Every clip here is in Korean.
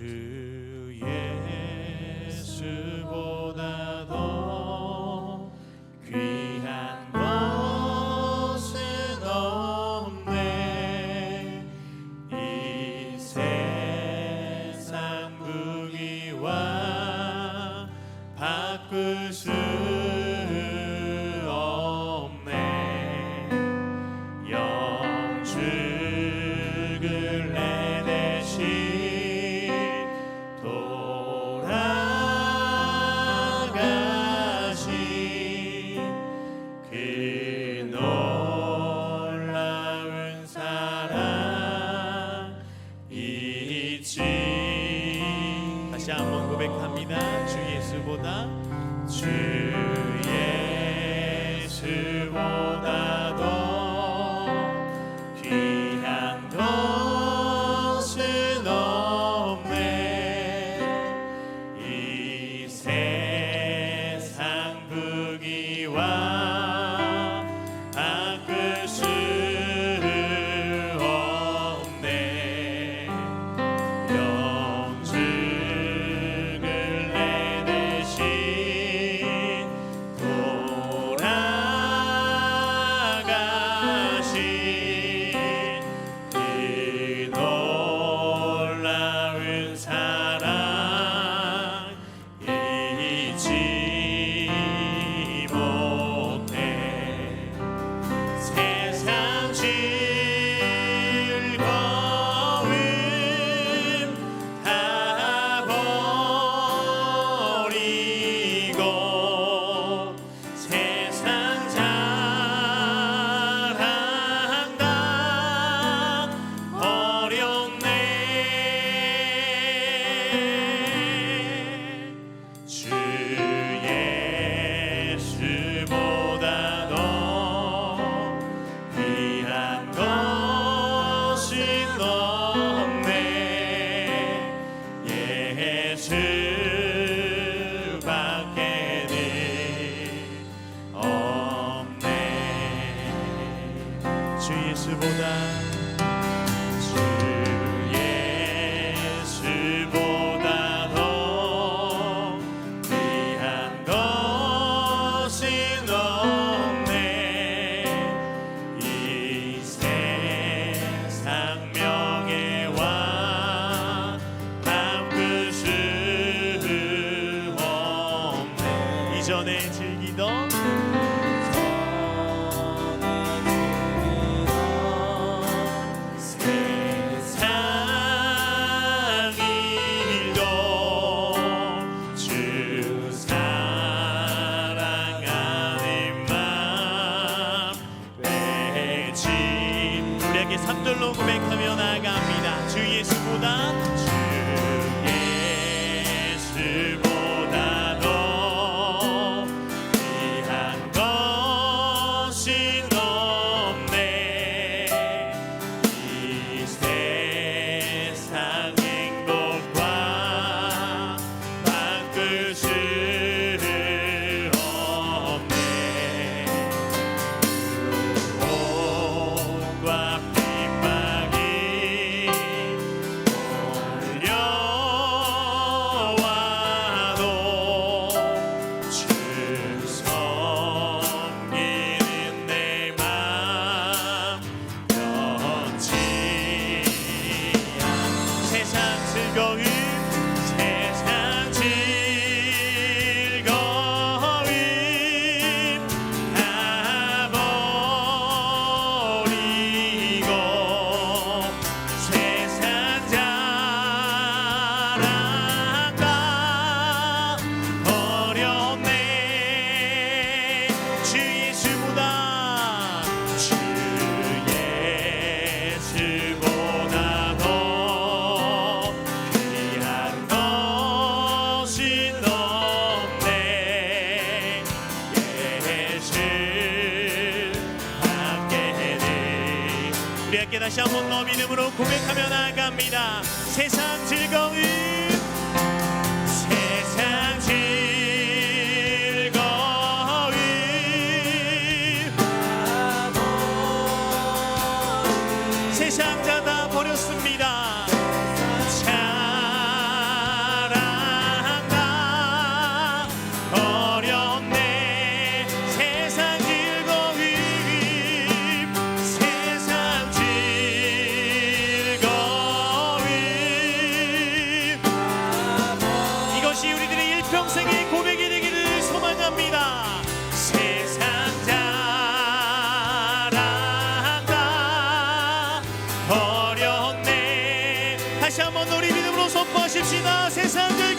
Cheers. 다시 한번 고백합니다. 주 예수보다 주 예수보다 더 也许也是负担。 나가면 나갑니다. 세상 즐거움 평생의 고백이 되기를 소망합니다. 세상 잘한다 어렵네 다시 한번 우리 믿음으로 선포하십시다. 세상을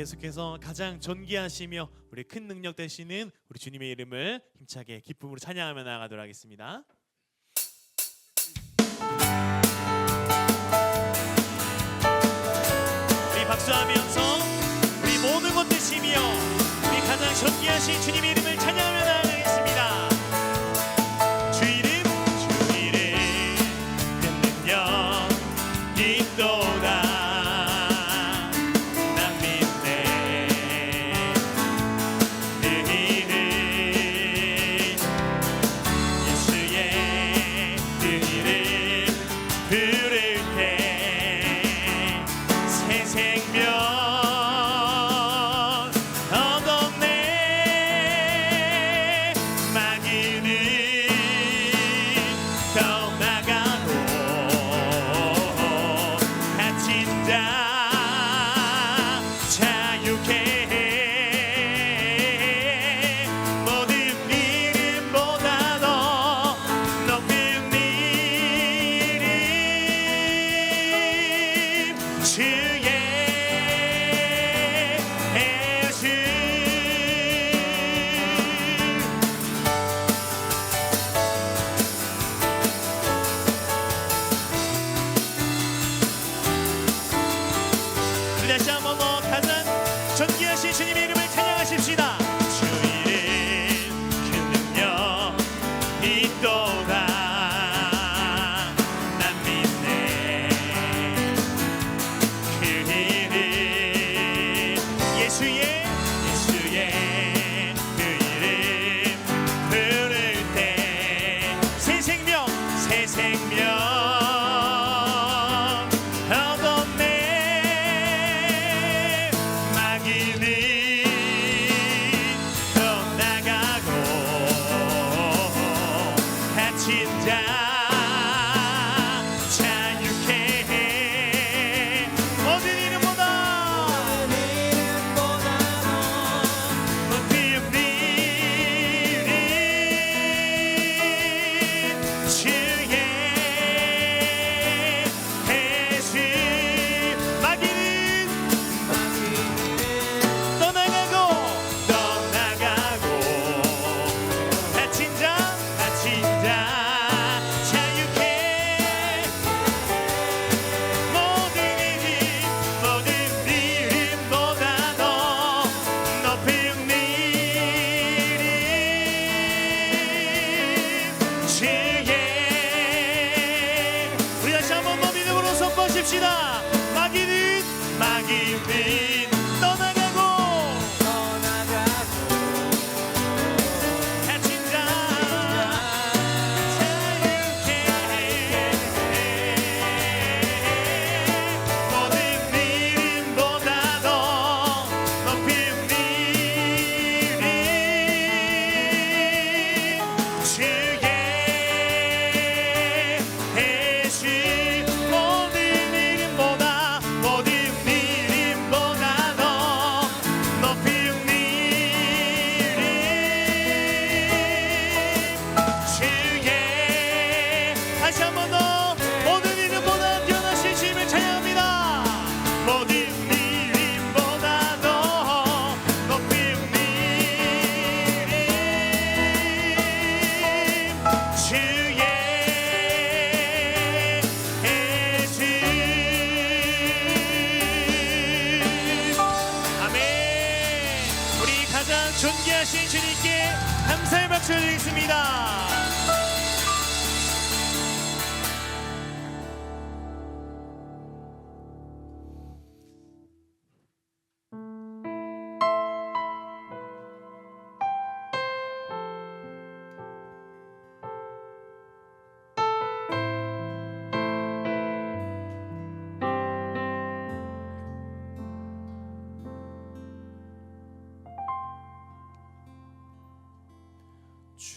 계속해서 가장 존귀하시며 우리 큰 능력 되시는 우리 주님의 이름을 힘차게 기쁨으로 찬양하며 나아가도록 하겠습니다. 우리 박수하면서 우리 모든 것 되시며 우리 가장 존귀하신 주님의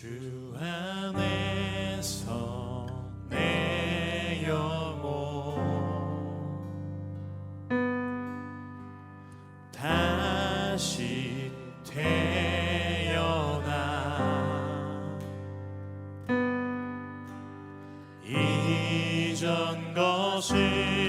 주 안에서 내 영혼 다시 태어나 이전 것을